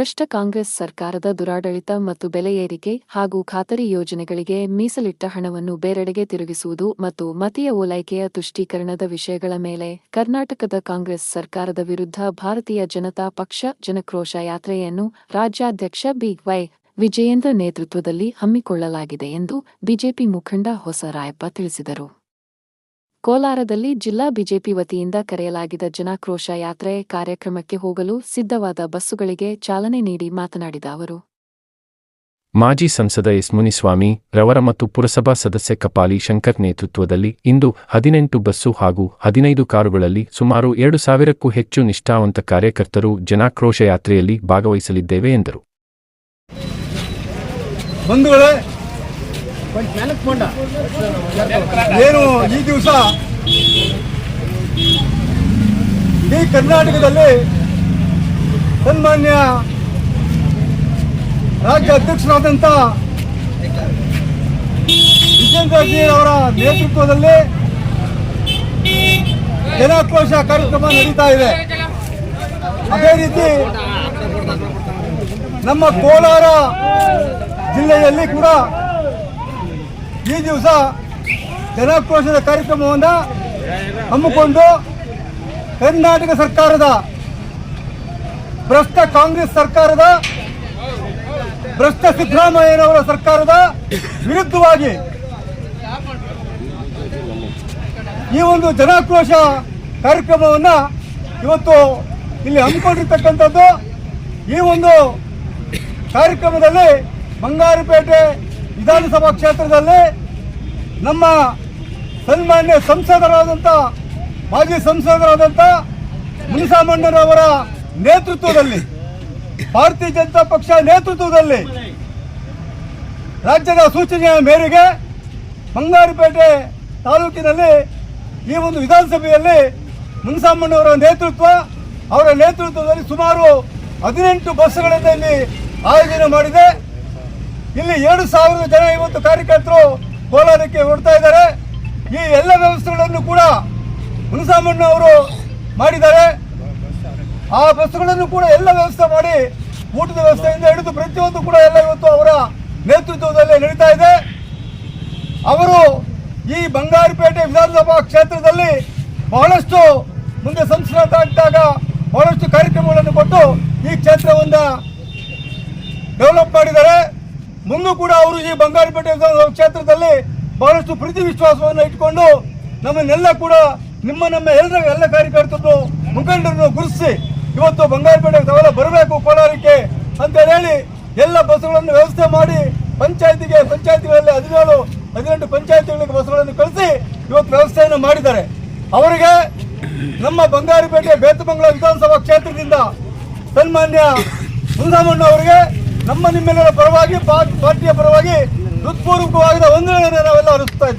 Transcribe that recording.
ಭ್ರಷ್ಟ ಕಾಂಗ್ರೆಸ್ ಸರ್ಕಾರದ ದುರಾಡಳಿತ ಮತ್ತು ಬೆಲೆ ಏರಿಕೆ ಹಾಗೂ ಖಾತರಿ ಯೋಜನೆಗಳಿಗೆ ಮೀಸಲಿಟ್ಟ ಹಣವನ್ನು ಬೇರೆಡೆಗೆ ತಿರುಗಿಸುವುದು ಮತ್ತು ಮತೀಯ ಓಲೈಕೆಯ ತುಷ್ಟೀಕರಣದ ವಿಷಯಗಳ ಮೇಲೆ ಕರ್ನಾಟಕದ ಕಾಂಗ್ರೆಸ್ ಸರ್ಕಾರದ ವಿರುದ್ಧ ಭಾರತೀಯ ಜನತಾ ಪಕ್ಷ ಜನಕ್ರೋಶ ಯಾತ್ರೆಯನ್ನು ರಾಜ್ಯಾಧ್ಯಕ್ಷ ಬಿ ವೈ ವಿಜಯೇಂದ್ರ ನೇತೃತ್ವದಲ್ಲಿ ಹಮ್ಮಿಕೊಳ್ಳಲಾಗಿದೆ ಎಂದು ಬಿಜೆಪಿ ಮುಖಂಡ ಹೊಸರಾಯಪ್ಪ ತಿಳಿಸಿದರು. ಕೋಲಾರದಲ್ಲಿ ಜಿಲ್ಲಾ ಬಿಜೆಪಿ ವತಿಯಿಂದ ಕರೆಯಲಾಗಿದ್ದ ಜನಾಕ್ರೋಶ ಯಾತ್ರೆ ಕಾರ್ಯಕ್ರಮಕ್ಕೆ ಹೋಗಲು ಸಿದ್ಧವಾದ ಬಸ್ಸುಗಳಿಗೆ ಚಾಲನೆ ನೀಡಿ ಮಾತನಾಡಿದ ಅವರು. ಮಾಜಿ ಸಂಸದ ಎಸ್ ಮುನಿಸ್ವಾಮಿ ರವರ ಮತ್ತು ಪುರಸಭಾ ಸದಸ್ಯ ಕಪಾಲಿ ಶಂಕರ್ ನೇತೃತ್ವದಲ್ಲಿ ಇಂದು ಹದಿನೆಂಟು ಬಸ್ಸು ಹಾಗೂ ಹದಿನೈದು ಕಾರುಗಳಲ್ಲಿ ಸುಮಾರು ಎರಡು ಸಾವಿರಕ್ಕೂ ಹೆಚ್ಚು ನಿಷ್ಠಾವಂತ ಕಾರ್ಯಕರ್ತರು ಜನಾಕ್ರೋಶ ಯಾತ್ರೆಯಲ್ಲಿ ಭಾಗವಹಿಸಲಿದ್ದೇವೆ ಎಂದರು. ಏನು ಈ ದಿವಸ ಇಡೀ ಕರ್ನಾಟಕದಲ್ಲಿ ಸನ್ಮಾನ್ಯ ರಾಜ್ಯ ಅಧ್ಯಕ್ಷರಾದಂಥ ಅವರ ನೇತೃತ್ವದಲ್ಲಿ ಜನಾಕ್ರೋಶ ಕಾರ್ಯಕ್ರಮ ನಡೀತಾ ಇದೆ. ಅದೇ ರೀತಿ ನಮ್ಮ ಕೋಲಾರ ಜಿಲ್ಲೆಯಲ್ಲಿ ಕೂಡ ಈ ದಿವಸ ಜನಾಕ್ರೋಶದ ಕಾರ್ಯಕ್ರಮವನ್ನು ಹಮ್ಮಿಕೊಂಡು ಕರ್ನಾಟಕ ಸರ್ಕಾರದ, ಭ್ರಷ್ಟ ಕಾಂಗ್ರೆಸ್ ಸರ್ಕಾರದ, ಭ್ರಷ್ಟ ಸಿದ್ದರಾಮಯ್ಯನವರ ಸರ್ಕಾರದ ವಿರುದ್ಧವಾಗಿ ಈ ಒಂದು ಜನಾಕ್ರೋಶ ಕಾರ್ಯಕ್ರಮವನ್ನು ಇವತ್ತು ಇಲ್ಲಿ ಹಮ್ಮಿಕೊಂಡಿರ್ತಕ್ಕಂಥದ್ದು ಈ ಒಂದು ಕಾರ್ಯಕ್ರಮದಲ್ಲಿ ಬಂಗಾರಪೇಟೆ ವಿಧಾನಸಭಾ ಕ್ಷೇತ್ರದಲ್ಲಿ ನಮ್ಮ ಸನ್ಮಾನ್ಯ ಸಂಸದರಾದಂಥ ಮಾಜಿ ಸಂಸದರಾದಂಥ ಮುನಿಸಾಮಣ್ಣರವರ ನೇತೃತ್ವದಲ್ಲಿ, ಭಾರತೀಯ ಜನತಾ ಪಕ್ಷ ನೇತೃತ್ವದಲ್ಲಿ ರಾಜ್ಯದ ಸೂಚನೆಯ ಮೇರೆಗೆ ಬಂಗಾರಪೇಟೆ ತಾಲೂಕಿನಲ್ಲಿ ಈ ಒಂದು ವಿಧಾನಸಭೆಯಲ್ಲಿ ಮುನಿಸಾಮಣ್ಣವರ ನೇತೃತ್ವ, ಅವರ ನೇತೃತ್ವದಲ್ಲಿ ಸುಮಾರು ಹದಿನೆಂಟು ಬಸ್ಸುಗಳನ್ನು ಇಲ್ಲಿ ಆಯೋಜನೆ ಮಾಡಿದೆ. ಇಲ್ಲಿ ಎರಡು ಸಾವಿರ ಜನ ಇವತ್ತು ಕಾರ್ಯಕರ್ತರು ಕೋಲಾರಕ್ಕೆ ಹೊರಡ್ತಾ ಇದ್ದಾರೆ. ಈ ಎಲ್ಲ ವ್ಯವಸ್ಥೆಗಳನ್ನು ಕೂಡ ಹುಣಸಾಮಣ್ಣ ಅವರು ಮಾಡಿದ್ದಾರೆ. ಆ ಬಸ್ಸುಗಳನ್ನು ಕೂಡ ಎಲ್ಲ ವ್ಯವಸ್ಥೆ ಮಾಡಿ ಊಟದ ವ್ಯವಸ್ಥೆಯಿಂದ ಹಿಡಿದು ಪ್ರತಿಯೊಂದು ಕೂಡ ಎಲ್ಲ ಇವತ್ತು ಅವರ ನೇತೃತ್ವದಲ್ಲಿ ನಡೀತಾ ಇದೆ. ಅವರು ಈ ಬಂಗಾರಪೇಟೆ ವಿಧಾನಸಭಾ ಕ್ಷೇತ್ರದಲ್ಲಿ ಬಹಳಷ್ಟು ಮುಂದೆ ಸಂಸ್ಕೃತ ಬಹಳಷ್ಟು ಕಾರ್ಯಕ್ರಮಗಳನ್ನು ಕೊಟ್ಟು ಈ ಕ್ಷೇತ್ರವನ್ನು ಡೆವಲಪ್ ಮಾಡಿದ್ದಾರೆ. ಮುಂದೂ ಕೂಡ ಅವರು ಈ ಬಂಗಾರಪೇಟೆ ಕ್ಷೇತ್ರದಲ್ಲಿ ಬಹಳಷ್ಟು ಪ್ರೀತಿ ವಿಶ್ವಾಸವನ್ನು ಇಟ್ಕೊಂಡು ನಮ್ಮನ್ನೆಲ್ಲ ಕೂಡ ನಿಮ್ಮ ನಮ್ಮ ಎಲ್ಲರ ಎಲ್ಲ ಕಾರ್ಯಕರ್ತರು ಮುಖಂಡರನ್ನು ಗುರುತಿಸಿ ಇವತ್ತು ಬಂಗಾರಪೇಟೆ ತಾವೆಲ್ಲ ಬರಬೇಕು ಕೋಲಾರಕ್ಕೆ ಅಂತ ಹೇಳಿ ಎಲ್ಲ ಬಸ್ಸುಗಳನ್ನು ವ್ಯವಸ್ಥೆ ಮಾಡಿ ಪಂಚಾಯತಿಗೆ, ಪಂಚಾಯತಿಗಳಲ್ಲಿ ಹದಿನೇಳು, ಹದಿನೆಂಟು ಪಂಚಾಯತಿಗಳಿಗೆ ಬಸ್ಸುಗಳನ್ನು ಕಳಿಸಿ ಇವತ್ತು ವ್ಯವಸ್ಥೆಯನ್ನು ಮಾಡಿದ್ದಾರೆ. ಅವರಿಗೆ ನಮ್ಮ ಬಂಗಾರಪೇಟೆ ಬೇತಮಂಗಲ ವಿಧಾನಸಭಾ ಕ್ಷೇತ್ರದಿಂದ ಸನ್ಮಾನ್ಯ ಮುನಿರಾಮಣ್ಣ ಅವರಿಗೆ ನಮ್ಮ ನಿಮ್ಮೆಲ್ಲರ ಪರವಾಗಿ ಪಾರ್ಟಿಯ ಪರವಾಗಿ ಹೃತ್ಪೂರ್ವಕವಾದ ಒಂದು ನಾವೆಲ್ಲ ಹರಿಸ್ತಾ ಇದ್ದೇವೆ.